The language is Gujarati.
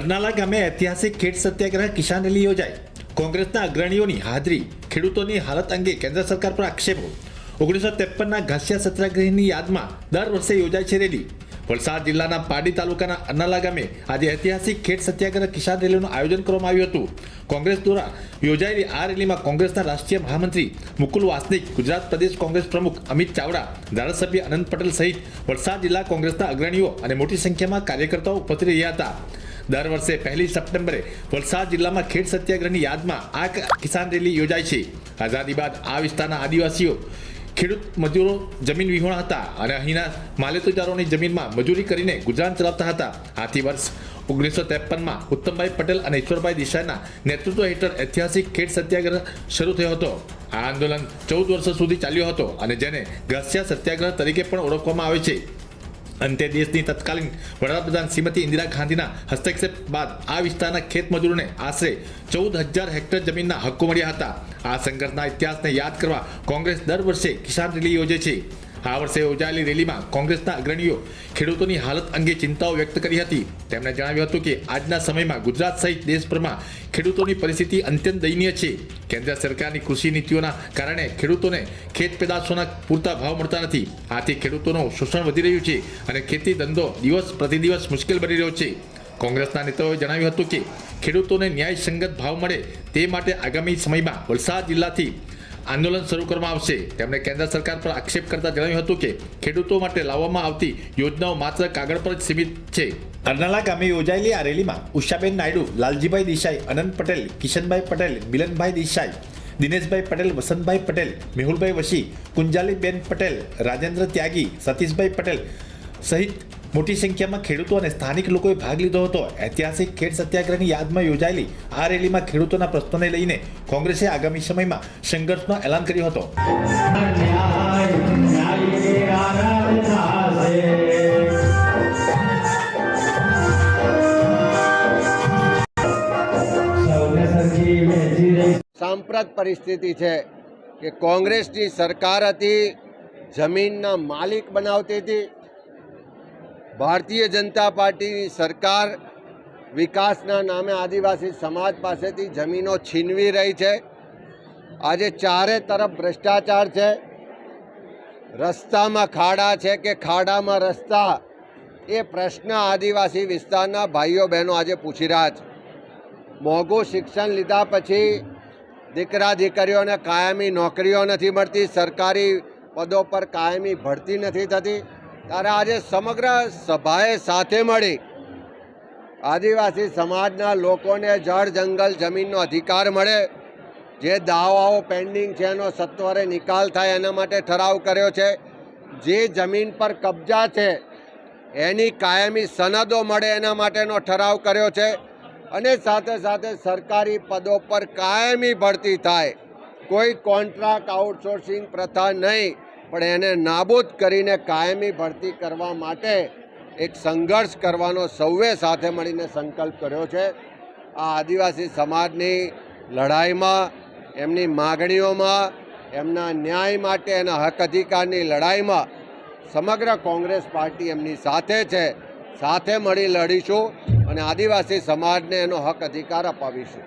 અરનાલા ગામે ઐતિહાસિક ખેડ સત્યાગ્રહ કિસાન રેલી યોજાઈ. કોંગ્રેસના અગ્રણીઓની હાજરી, ખેડૂતોની હાલત અંગે કેન્દ્ર સરકાર પર આક્ષેપો. ઓગણીસો ત્રેપનના ઘાસિયા સત્યાગ્રહની યાદમાં દર વર્ષે યોજાય છે રેલી. વલસાડ જિલ્લાના પાડી તાલુકાના અરનાલા ગામે આજે ઐતિહાસિક ખેડ સત્યાગ્રહ કિસાન રેલીનું આયોજન કરવામાં આવ્યું હતું. કોંગ્રેસ દ્વારા યોજાયેલી આ રેલીમાં કોંગ્રેસના રાષ્ટ્રીય મહામંત્રી મુકુલ વાસનિક, ગુજરાત પ્રદેશ કોંગ્રેસ પ્રમુખ અમિત ચાવડા, ધારાસભ્ય અનંત પટેલ સહિત વલસાડ જિલ્લા કોંગ્રેસના અગ્રણીઓ અને મોટી સંખ્યામાં કાર્યકર્તાઓ ઉપસ્થિત રહ્યા હતા. દર વર્ષે પહેલી સપ્ટેમ્બરે વલસાડ જિલ્લામાં ખેડ સત્યાગ્રહની યાદમાં આ કિસાન રેલી યોજાય છે. આઝાદી બાદ આ વિસ્તારના આદિવાસીઓ, ખેડૂત મજૂરો જમીન વિહોણા હતા અને અહીંના માલેતુજારોની જમીનમાં મજૂરી કરીને ગુજરાન ચલાવતા હતા. આથી વર્ષ ઓગણીસો ત્રેપનમાં ઉત્તમભાઈ પટેલ અને ઈશ્વરભાઈ દિશાના નેતૃત્વ હેઠળ ઐતિહાસિક ખેડ સત્યાગ્રહ શરૂ થયો હતો. આ આંદોલન ચૌદ વર્ષ સુધી ચાલ્યો હતો અને જેને ઘસ્યા સત્યાગ્રહ તરીકે પણ ઓળખવામાં આવે છે. અંતે દેશની તત્કાલીન વડાપ્રધાન શ્રીમતી ઇન્દિરા ગાંધીના હસ્તક્ષેપ બાદ આ વિસ્તારના ખેત મજૂરોને આશરે ચૌદ હજાર હેક્ટર જમીનના હક્કો મળ્યા હતા. આ સંઘર્ષના ઇતિહાસને યાદ કરવા કોંગ્રેસ દર વર્ષે કિસાન રેલી યોજે છે. આ વર્ષે યોજાયેલી રેલીમાં કોંગ્રેસના અગ્રણીઓ ખેડૂતોની હાલત અંગે ચિંતાઓ વ્યક્ત કરી હતી. તેમણે જણાવ્યું હતું કે આજના સમયમાં ગુજરાત સહિત દેશભરમાં ખેડૂતોની પરિસ્થિતિ અત્યંત દયનીય છે. કેન્દ્ર સરકારની કૃષિ નીતિઓના કારણે ખેડૂતોને ખેત પેદાશોના પૂરતા ભાવ મળતા નથી. આથી ખેડૂતોનું શોષણ વધી રહ્યું છે અને ખેતી ધંધો દિવસ પ્રતિદિવસ મુશ્કેલ બની રહ્યો છે. કોંગ્રેસના નેતાઓએ જણાવ્યું હતું કે ખેડૂતોને ન્યાયસંગત ભાવ મળે તે માટે આગામી સમયમાં વલસાડ જિલ્લાથી આંદોલન શરૂ કરવામાં આવશે. તેમણે કેન્દ્ર સરકાર પર આક્ષેપ કરતા જણાવ્યું હતું કે ખેડૂતો માટે લાવવામાં આવતી યોજનાઓ માત્ર કાગળ પર જ સીમિત છે. અરનાલા ગામે યોજાયેલી આ રેલીમાં ઉષાબેન નાયડુ, લાલજીભાઈ દેસાઈ, અનંત પટેલ, કિશનભાઈ પટેલ, મિલનભાઈ દેસાઈ, દિનેશભાઈ પટેલ, વસંતભાઈ પટેલ, મેહુલભાઈ વશી, કુંજાલીબેન પટેલ, રાજેન્દ્ર ત્યાગી, સતીશભાઈ પટેલ સહિત મોટી સંખ્યામાં ખેડૂતો અને સ્થાનિક લોકોએ ભાગ લીધો હતો. ઐતિહાસિક ખેડ સત્યાગ્રહની યાદમાં યોજાયેલી આ રેલીમાં ખેડૂતોના પ્રશ્નોને લઈને કોંગ્રેસે આગામી સમયમાં સંઘર્ષનો એલાન કર્યો હતો. સાંપ્રત પરિસ્થિતિ છે કે કોંગ્રેસની સરકાર હતી, જમીનના માલિક બનાવતી હતી ભારતીય જનતા પાર્ટીની સરકાર વિકાસના નામે આદિવાસી સમાજ પાસેથી જમીનો છીનવી રહી છે. આજે ચારે તરફ ભ્રષ્ટાચાર છે. રસ્તામાં ખાડા છે કે ખાડામાં રસ્તા? એ પ્રશ્ન આદિવાસી વિસ્તારના ભાઈઓ બહેનો આજે પૂછી રહ્યા છે. મોંઘું શિક્ષણ લીધા પછી દીકરા દીકરીઓને કાયમી નોકરીઓ નથી મળતી, સરકારી પદો પર કાયમી ભરતી નથી થતી. ત્યારે આજે સમગ્ર સભાએ સાથે મળી. આદિવાસી સમાજના લોકોને જળ, જંગલ, જમીનનો અધિકાર મળે. જે દાવાઓ પેન્ડિંગ છે એનો સત્વરે નિકાલ થાય એના માટે ઠરાવ કર્યો છે. જે જમીન પર કબજા છે, એની કાયમી સનદો મળે એના માટેનો ઠરાવ કર્યો છે. અને સાથે સાથે સરકારી પદો પર કાયમી ભરતી થાય. કોઈ કોન્ટ્રાક્ટ આઉટસોર્સિંગ પ્રથા નહીં. પણ એને નાબૂદ કરીને કાયમી ભરતી કરવા માટે એક સંઘર્ષ કરવાનો સૌએ સાથે મળીને સંકલ્પ કર્યો છે. આ આદિવાસી સમાજની લડાઈમાં, એમની માગણીઓમાં, એમના ન્યાય માટે એના હક અધિકારની લડાઈમાં સમગ્ર કોંગ્રેસ પાર્ટી એમની સાથે છે. સાથે મળી લડીશું અને આદિવાસી સમાજને એનો હક અધિકાર અપાવીશું.